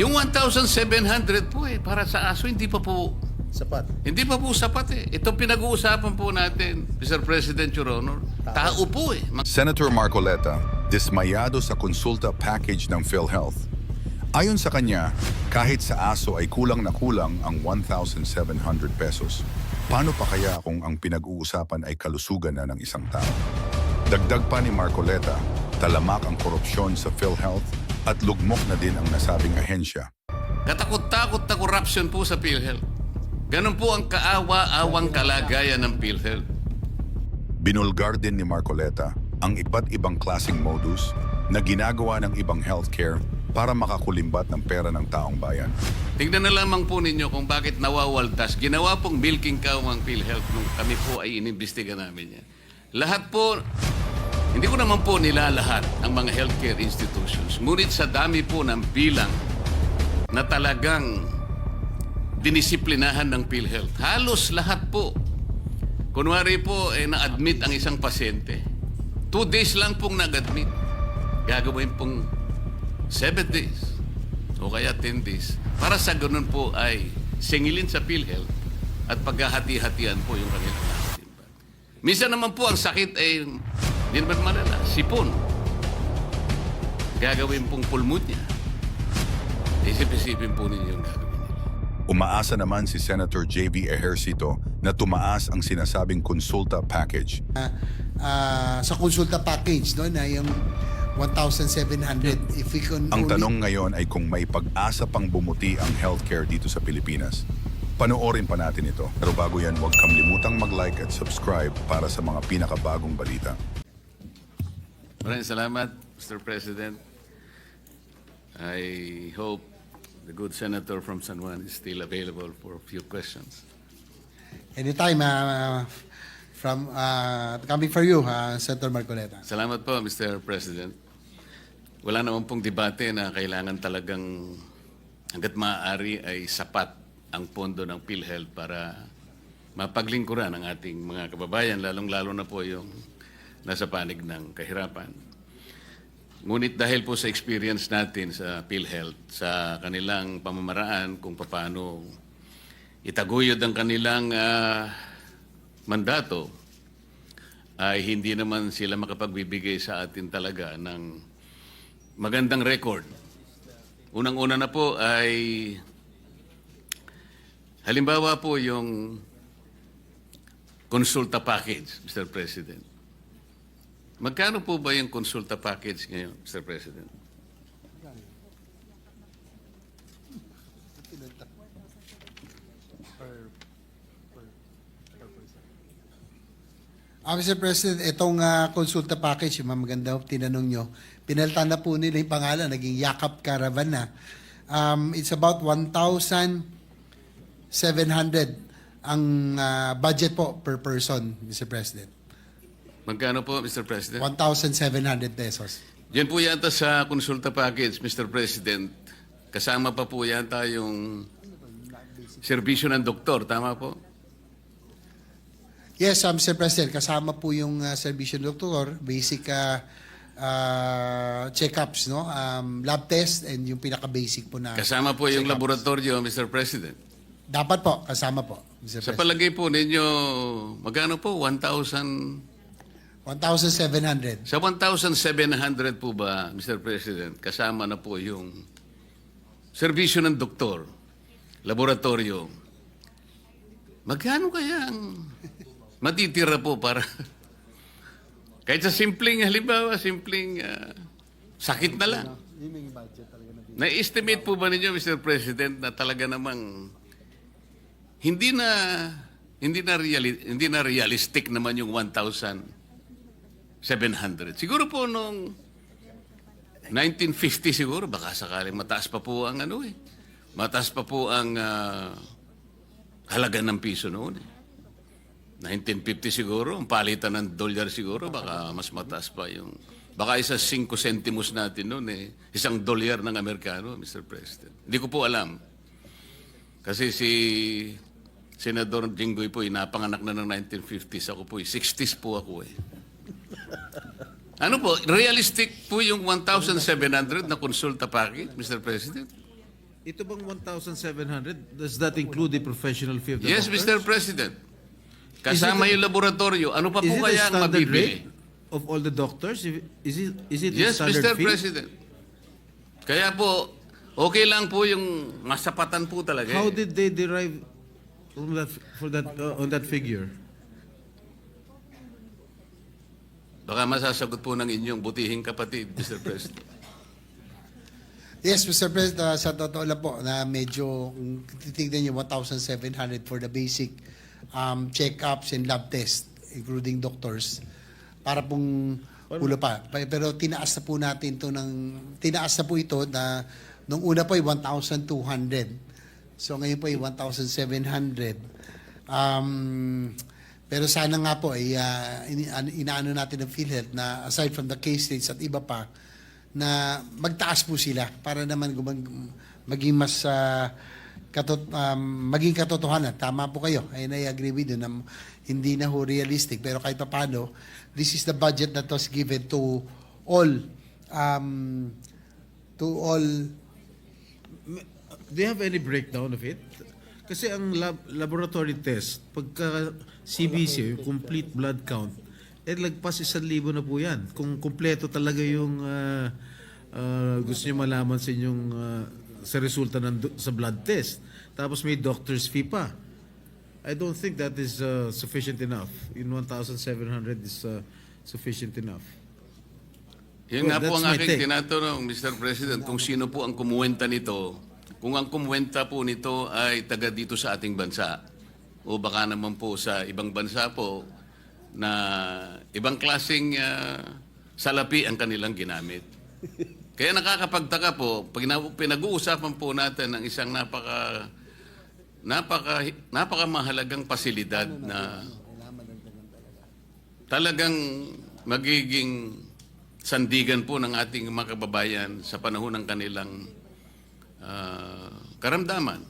Yung 1,700 po eh, para sa aso, hindi pa po, Sapat. hindi pa po sapat eh. Ito pinag-uusapan po natin, Mr. President, Your Honor. Tao po eh. Senator Marcoleta, dismayado sa konsulta package ng PhilHealth. Ayon sa kanya, kahit sa aso ay kulang na kulang ang 1,700 pesos. Paano pa kaya kung ang pinag-uusapan ay kalusugan na ng isang tao? Dagdag pa ni Marcoleta, talamak ang korupsyon sa PhilHealth at lugmok na din ang nasabing ahensya. Katakot-takot na corruption po sa PhilHealth. Ganun po ang kaawa-awang kalagayan ng PhilHealth. Binulgar din ni Marcoleta ang iba't ibang klasing modus na ginagawa ng ibang healthcare para makakulimbat ng pera ng taong bayan. Tingnan na lamang po ninyo kung bakit nawawaldas. Ginawa pong milking cow ang PhilHealth nung kami po ay inimbestiga namin yan. Lahat po, hindi ko naman po nilalahat ang mga healthcare institutions. Ngunit sa dami po ng bilang na talagang dinisiplinahan ng PhilHealth. Halos lahat po. Kunwari po, eh, na-admit ang isang pasyente. Two days lang pong nag-admit. Gagawin pong seven days o kaya 10 days. Para sa ganun po ay singilin sa PhilHealth at paghahati-hatian po yung kanilang. Minsan naman po ang sakit ay hindi naman malala, sipon. Gagawin pong pulmonya. Isip-isipin po ninyo yung gagawin. Umaasa naman si Senator J.B. Ejercito na tumaas ang sinasabing konsulta package. Ah, sa konsulta package, no, na yung 1,700. If we can Ang only- tanong ngayon ay kung may pag-asa pang bumuti ang healthcare dito sa Pilipinas. Panoorin pa natin ito. Pero bago yan, huwag kamlimutang mag-like at subscribe para sa mga pinakabagong balita. Maraming salamat, Mr. President. I hope the good senator from San Juan is still available for a few questions. Anytime, ah, from, ah, coming for you, ah, Senator Marcoleta. Salamat po, Mr. President. Wala naman pong debate na kailangan talagang hanggat maaari ay sapat ang pondo ng PhilHealth para mapaglingkuran ang ating mga kababayan, lalong-lalo na po yung nasa panig ng kahirapan. Ngunit dahil po sa experience natin sa PhilHealth, sa kanilang pamamaraan kung paano itaguyod ang kanilang ah, mandato, ay hindi naman sila makapagbibigay sa atin talaga ng magandang record. Unang-una na po ay halimbawa po yung konsulta package, Mr. President. Magkano po ba yung konsulta package ngayon, Mr. President? Ah, Mr. President, itong ah, konsulta package, yung maganda tinanong nyo, pinalitan na po nila yung pangalan, naging Yakap Caravan na. Um, it's about 1,700 ang ah, budget po per person, Mr. President. Magkano po, Mr. President? 1,700 pesos. Yan po yata sa konsulta package, Mr. President. Kasama pa po yata yung serbisyo ng doktor, tama po? Yes, um, Mr. President, kasama po yung uh, serbisyo ng doktor, basic uh, uh, check-ups, no? Um, lab test and yung pinaka-basic po na Kasama po yung laboratorio, Mr. President. Dapat po, kasama po, Mr. Sa President. palagay po ninyo, magkano po? 1,000? 1,700. Sa 1,700 po ba, Mr. President, kasama na po yung serbisyo ng doktor, laboratorio. Magkano kaya ang matitira po para... Kahit sa simpleng, halimbawa, simpleng ah, sakit na lang. Na-estimate po ba ninyo, Mr. President, na talaga namang hindi na hindi na reali- hindi na realistic naman yung 1,700. Siguro po nung 1950 siguro baka sakaling mataas pa po ang ano eh. Mataas pa po ang ah, halaga ng piso noon eh. 1950 siguro, ang palitan ng dolyar siguro, baka mas mataas pa yung... Baka isa 5 centimos natin noon eh. Isang dolyar ng Amerikano, Mr. President. Hindi ko po alam. Kasi si Senador Jinggoy po, inapanganak na ng 1950s. Ako po, 60s po ako eh. Ano po, realistic po yung 1,700 na konsulta package, Mr. President? Ito bang 1,700, does that include the professional fee of the Yes, doctor? Mr. President. Kasama Is it- yung laboratorio. Ano pa Is po it kaya ang standard mabibili? rate of all the doctors? If- Is it, is it a Yes, standard Mr. fee? President. Kaya po, okay lang po yung masapatan po talaga. How eh. did they derive on that, for that, uh, on that figure? Baka masasagot po ng inyong butihing kapatid, Mr. President. Yes, Mr. President, uh, sa totoo lang po na medyo kung titignan niyo 1,700 for the basic um, check-ups and lab test, including doctors, para pong ulo. Pa- Pero tinaas na po natin to ng, tinaas na po ito na nung una po ay 1,200. So ngayon po ay 1,700. Um, pero sana nga po ay ah, ini- ano- inaano natin ng PhilHealth na aside from the case rates at iba pa, na magtaas po sila para naman gumag, maging mas ah, katot, um, maging katotohanan. Tama po kayo. And I agree with you na hindi na ho realistic. Pero kahit pa paano, this is the budget that was given to all um, to all Do you have any breakdown of it? Kasi ang lab, laboratory test, pagka CBC, yung complete blood count, eh lagpas isang libo na po yan. Kung kumpleto talaga yung ah, ah, gusto niyo malaman sa inyong ah, sa resulta ng do- sa blood test. Tapos may doctor's fee pa. I don't think that is ah, sufficient enough. In 1,700 is ah, sufficient enough. Yun Well, nga po ang aking tinatanong, Mr. President, kung sino po ang kumuwenta nito. Kung ang kumuwenta po nito ay taga dito sa ating bansa o baka naman po sa ibang bansa po na ibang klaseng ah, salapi ang kanilang ginamit. Kaya nakakapagtaka po, pag na- pinag-uusapan po natin ng isang napaka napaka napakamahalagang pasilidad na talagang magiging sandigan po ng ating mga kababayan sa panahon ng kanilang ah, karamdaman.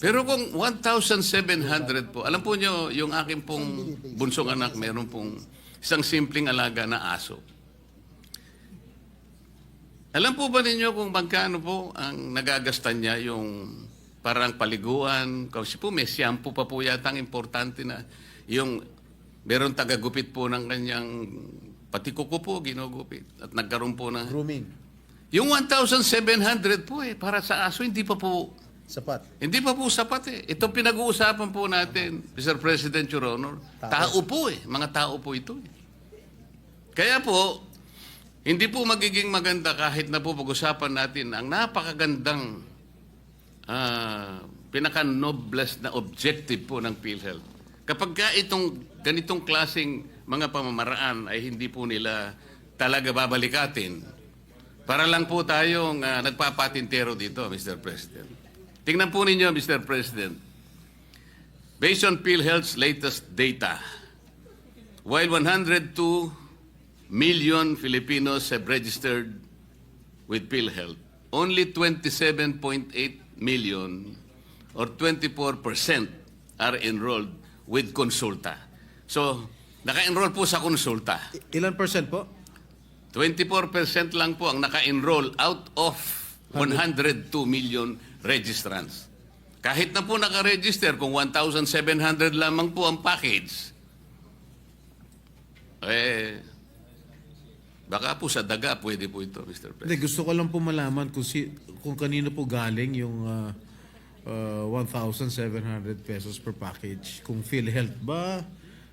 Pero kung 1,700 po, alam po nyo, yung aking pong bunsong anak, meron pong isang simpleng alaga na aso. Alam po ba ninyo kung magkano po ang nagagastan niya yung parang paliguan? Kasi po may shampoo pa po yata ang importante na yung meron tagagupit po ng kanyang pati kuko po ginugupit at nagkaroon po ng Grooming. Yung 1,700 po eh para sa aso hindi pa po Sapat. hindi pa po sapat eh. Ito pinag-uusapan po natin, Mr. President, Your Honor. Tao po eh. Mga tao po ito eh. Kaya po, hindi po magiging maganda kahit na po pag-usapan natin ang napakagandang ah, pinaka-noblest na objective po ng PhilHealth. Kapag ka itong ganitong klaseng mga pamamaraan ay hindi po nila talaga babalikatin, para lang po tayong ah, nagpapatintero dito, Mr. President. Tingnan po ninyo, Mr. President. Based on PhilHealth's latest data, while 102 million Filipinos have registered with PhilHealth, only 27.8 million or 24% are enrolled with Consulta. So, naka-enroll po sa Consulta. Ilan percent po? 24% lang po ang naka-enroll out of 102 million registrants. Kahit na po naka-register, kung 1,700 lamang po ang package, eh, baka po sa daga pwede po ito, Mr. President. Hindi, gusto ko lang po malaman kung, si, kung kanino po galing yung ah, ah, 1,700 pesos per package. Kung PhilHealth ba?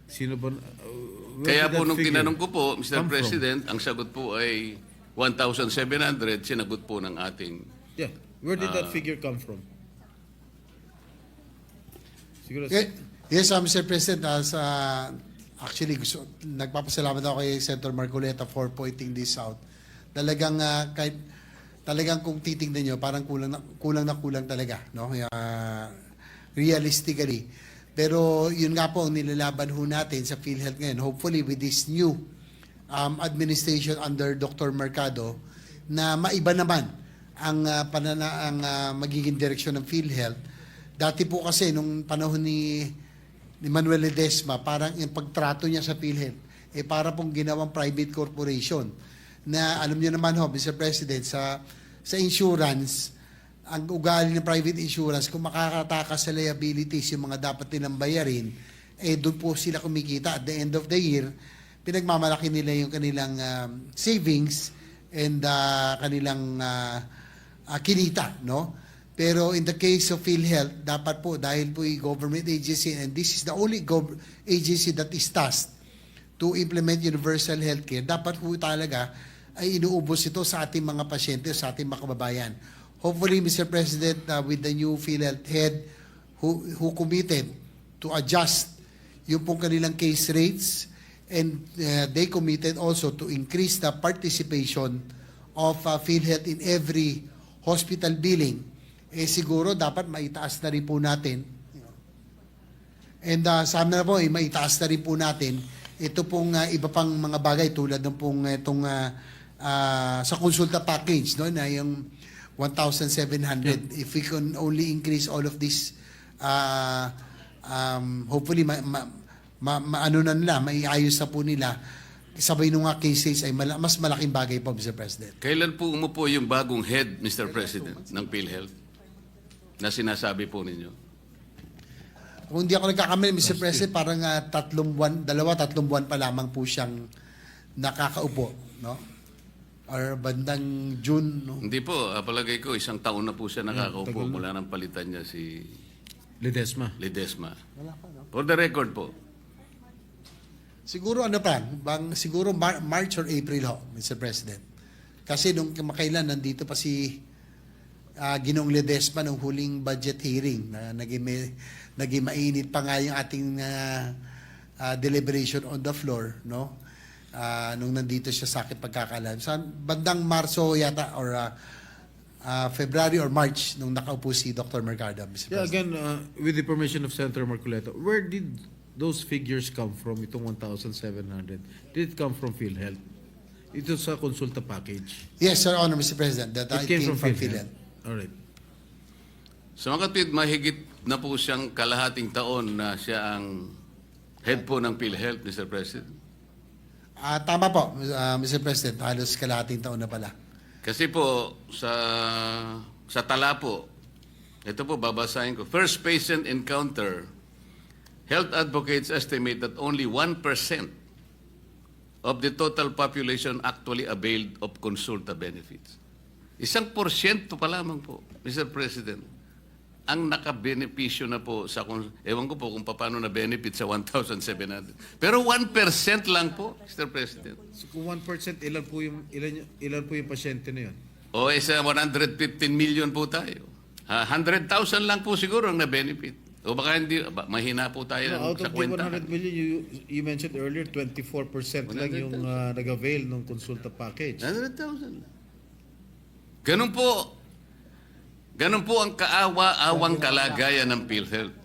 Sino ba? where Kaya po nung figure tinanong ko po, Mr. come from? President, ang sagot po ay 1,700, sinagot po ng ating Yeah. Where did Ah. that figure come from? Siguro, Ye- Yes, uh, Mr. President, as uh, actually gusto, nagpapasalamat ako kay Senator Marcoleta for pointing this out. Talagang uh, kahit talagang kung titingnan niyo parang kulang na kulang na kulang talaga, no? Uh, realistically. Pero yun nga po ang nilalaban ho natin sa PhilHealth ngayon. Hopefully with this new um, administration under Dr. Mercado na maiba naman ang uh, panana ang uh, magiging direksyon ng PhilHealth. Dati po kasi nung panahon ni ni Manuel Ledesma, parang yung pagtrato niya sa PhilHealth, eh para pong ginawang private corporation na alam niyo naman ho, Mr. President, sa sa insurance, ang ugali ng private insurance, kung makakatakas sa liabilities yung mga dapat nilang bayarin, eh doon po sila kumikita. At the end of the year, pinagmamalaki nila yung kanilang um, savings and uh, kanilang uh, uh, kinita, no? Pero in the case of PhilHealth, dapat po, dahil po yung government agency, and this is the only agency that is tasked to implement universal healthcare, dapat po talaga ay inuubos ito sa ating mga pasyente, sa ating mga kababayan. Hopefully, Mr. President, uh, with the new PhilHealth head who, who committed to adjust yung pong kanilang case rates and uh, they committed also to increase the participation of uh, PhilHealth in every hospital billing, eh siguro dapat maitaas na rin po natin And uh, sana na po, eh, maitaas na rin po natin ito pong uh, iba pang mga bagay tulad ng pong uh, itong uh, uh, sa konsulta package no na yung 1,700 if we can only increase all of this uh, um, hopefully ma, ma, ma, maano na nila maiayos na po nila sabay nung nga cases ay mala, mas malaking bagay po Mr. President. Kailan po umupo yung bagong head, Mr. President, ng PhilHealth na sinasabi po ninyo? Kung hindi ako nagkakamali, Mr. President, parang ah, tatlong buwan, dalawa, tatlong buwan pa lamang po siyang nakakaupo, no? Or bandang June, no? Hindi po, ah, palagay ko isang taon na po siya nakakaupo tagal na. mula nang palitan niya si Ledesma. Ledesma. Wala pa, no? For the record po, Siguro ano pa, bang, siguro Mar- March or April ho, Mr. President. Kasi nung kamakailan, nandito pa si ah, Ginong Ledesma nung huling budget hearing na naging, may- naging mainit pa nga yung ating ah, ah, deliberation on the floor, no? Ah, nung nandito siya sa akin pagkakalam. Sa bandang Marso yata or ah, ah, February or March nung nakaupo si Dr. Mercado, Mr. Yeah, again, uh, with the permission of Senator Marcoleto, where did those figures come from, itong 1,700? Did it come from PhilHealth? Ito sa consulta package. Yes, Sir Honor, Mr. President, that It I came came from from PhilHealth. PhilHealth. All right. sa mga kapit, mahigit na po siyang kalahating taon na siya ang head po ng PhilHealth, Mr. President. Ah, tama po, ah, Mr. President. Halos kalahating taon na pala. Kasi po, sa, sa tala po, ito po, babasahin ko. First patient encounter, health advocates estimate that only 1% of the total population actually availed of consulta benefits. Isang porsyento pa lamang po, Mr. President, ang nakabenepisyo na po sa, kung- ewan ko po kung paano na benefit sa 1,700. Pero 1% lang po, Mr. President. So kung 1%, ilan po yung, ilan, ilan po yung pasyente na yun? O isa 115 million po tayo. Ha, 100,000 lang po siguro ang na-benefit. O baka hindi, ba, mahina po tayo No, out sa of the kwenta. 100 million, you, you mentioned earlier, 24% lang yung uh, nag-avail ng consulta package. 100,000. Ganun po. Ganun po ang kaawa-awang kalagayan ng PhilHealth.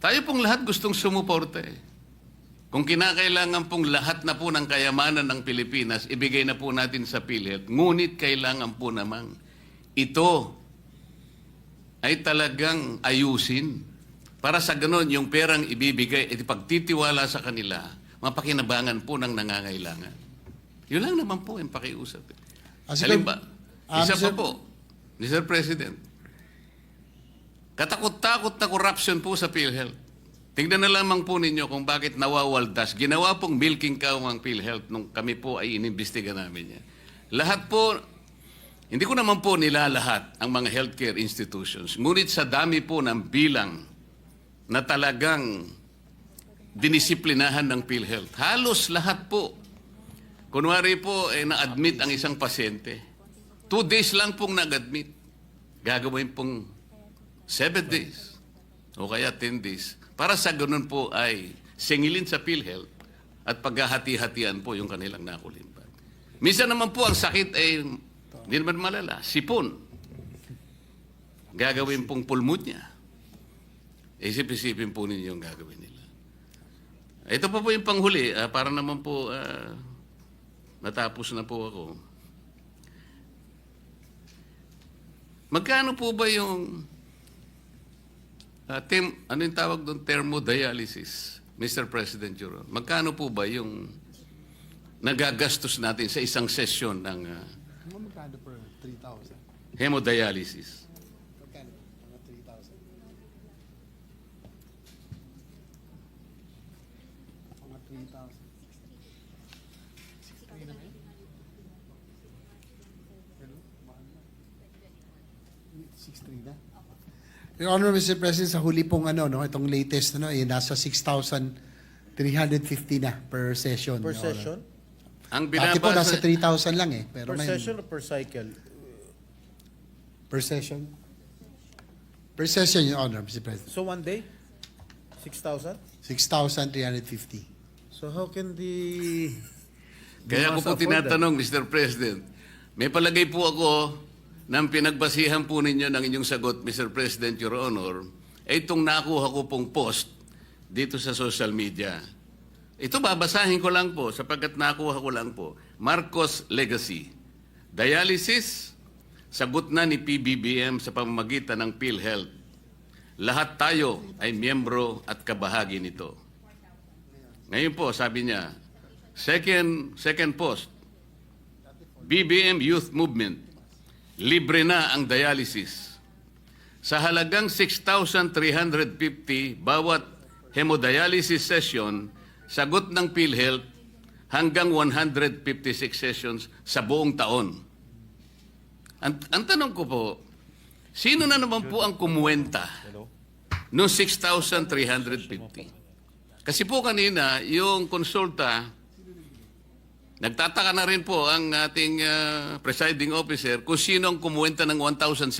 Tayo pong lahat gustong sumuporta eh. Kung kinakailangan pong lahat na po ng kayamanan ng Pilipinas, ibigay na po natin sa PhilHealth. Ngunit kailangan po namang ito ay talagang ayusin. Para sa ganon, yung perang ibibigay, at pagtitiwala sa kanila, mapakinabangan po ng nangangailangan. Yun lang naman po yung pakiusap. Eh. Ah, Halimbawa, Ah, isa pa po, Mr. President, katakot-takot na corruption po sa PhilHealth. Tingnan na lamang po ninyo kung bakit nawawaldas. Ginawa pong milking cow ang PhilHealth nung kami po ay inimbestiga namin yan. Lahat po, hindi ko naman po nilalahat ang mga healthcare institutions. Ngunit sa dami po ng bilang na talagang dinisiplinahan ng PhilHealth, halos lahat po. Kunwari po, eh, na-admit ang isang pasyente. Two days lang pong nag-admit. Gagawin pong seven days o kaya ten days. Para sa ganun po ay singilin sa PhilHealth at paghahati-hatian po yung kanilang nakulimbat. Minsan naman po ang sakit ay hindi naman malala, sipon. Gagawin pong pulmonya. Isip-isipin po ninyo yung gagawin nila. Ito pa po yung panghuli, ah, para naman po ah, natapos na po ako. Magkano po ba yung ah, tem, ano yung tawag doon? Thermodialysis, Mr. President Juro. Magkano po ba yung nagagastos natin sa isang session ng ah, Magkano per 3,000? hemodialysis. Mga 3,000. Mga 3,000. 6,300 na. Your Honor, Mr. President, sa huli pong ano, no, itong latest, ano, eh, nasa 6,350 na per session. Per Your Honor. session? Ang Dati po nasa binabasa, 3,000 lang eh. Pero Per ngayon, session or per cycle? Per session? Per session, Your Honor, Mr. President. So one day? 6,000? 6,350. So how can the... kaya ko po Afford that? tinatanong, Mr. President, may palagay po ako ng pinagbasihan po ninyo ng inyong sagot, Mr. President, Your Honor, ay itong nakuha ko pong post dito sa social media. Ito babasahin ko lang po sapagkat nakuha ko lang po. Marcos Legacy. Dialysis, sagot na ni PBBM sa pamamagitan ng PhilHealth. Lahat tayo ay miyembro at kabahagi nito. Ngayon po, sabi niya, second, second post, BBM Youth Movement, libre na ang dialysis. Sa halagang 6,350 bawat hemodialysis session, sagot ng PhilHealth hanggang 156 sessions sa buong taon. Ang, ang tanong ko po, sino na naman po ang kumuwenta no 6,350? Kasi po kanina, yung konsulta, nagtataka na rin po ang ating ah, presiding officer kung sino ang kumuwenta ng 1,700.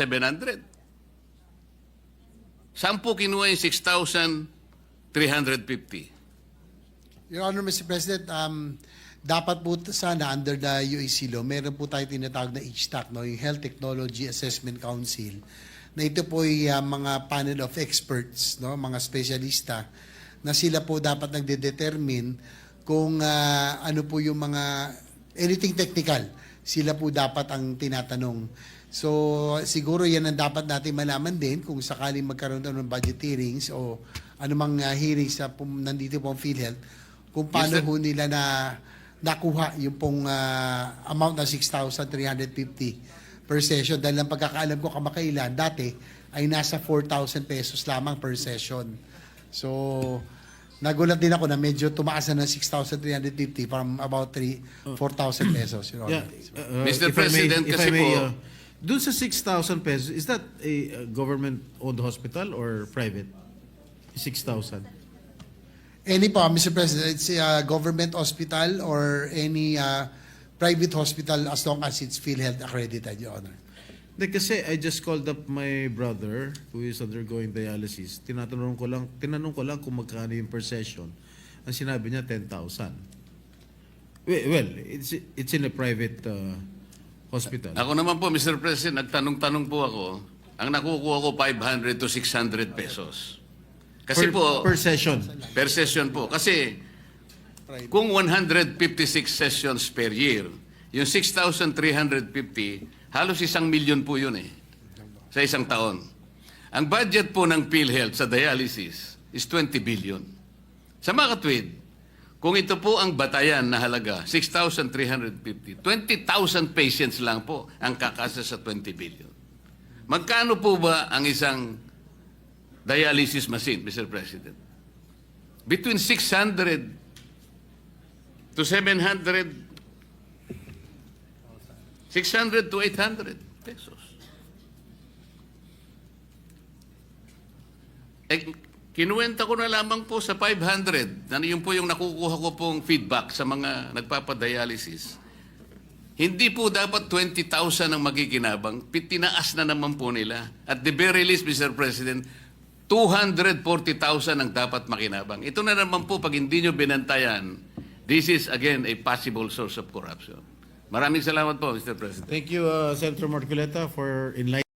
Saan po kinuha yung 6,350? Your Honor, Mr. President, um, dapat po sana under the UAC law, meron po tayo tinatawag na HTAC, no, yung Health Technology Assessment Council, na ito po ay uh, mga panel of experts, no, mga spesyalista, na sila po dapat nagde-determine kung uh, ano po yung mga anything technical, sila po dapat ang tinatanong. So siguro yan ang dapat natin malaman din kung sakaling magkaroon tayo ng budget hearings o anumang uh, hearings sa pum- nandito po ang PhilHealth, kung paano sir. ho nila na nakuha yung pong ah, amount na 6,350 per session. Dahil ang pagkakaalam ko kamakailan, dati ay nasa 4,000 pesos lamang per session. So, nagulat din ako na medyo tumaas na ng 6,350 from about 3 4,000 pesos. Your Yeah, Honor. uh, Mr. if I may- President, if kasi may, po- uh, dun sa 6,000 pesos, is that a uh, government-owned hospital or private? 6,000. Any po, Mr. President, it's a government hospital or any uh, private hospital as long as it's PhilHealth accredited, Your Honor. Hindi, kasi I just called up my brother who is undergoing dialysis. Tinatanong ko lang, tinanong ko lang kung magkano yung per session. Ang sinabi niya 10,000. Well, well, it's it's in a private uh, hospital. Ako naman po, Mr. President, nagtanong-tanong po ako, ang nakukuha ko 500 to 600 pesos. Kasi per, po, per session. per session po. Kasi kung 156 sessions per year, yung 6,350, halos isang milyon po yun eh, sa isang taon. Ang budget po ng PhilHealth sa dialysis is 20 billion. Sa mga katwid, kung ito po ang batayan na halaga, 6,350, 20,000 patients lang po ang kakasa sa 20 billion. Magkano po ba ang isang dialysis machine, Mr. President? Between 600 to 700, 600 to 800 pesos. Eh, kinuwenta ko na lamang po sa 500. Ano yun po yung nakukuha ko pong feedback sa mga nagpapadialysis. Hindi po dapat 20,000 ang magiginabang. Tinaas na naman po nila. At the very least, Mr. President, 240,000 ang dapat makinabang. Ito na naman po, pag hindi nyo binantayan, this is again a possible source of corruption. Maraming salamat po, Mr. President. Thank you, uh, Senator Marcoleta, for enlightening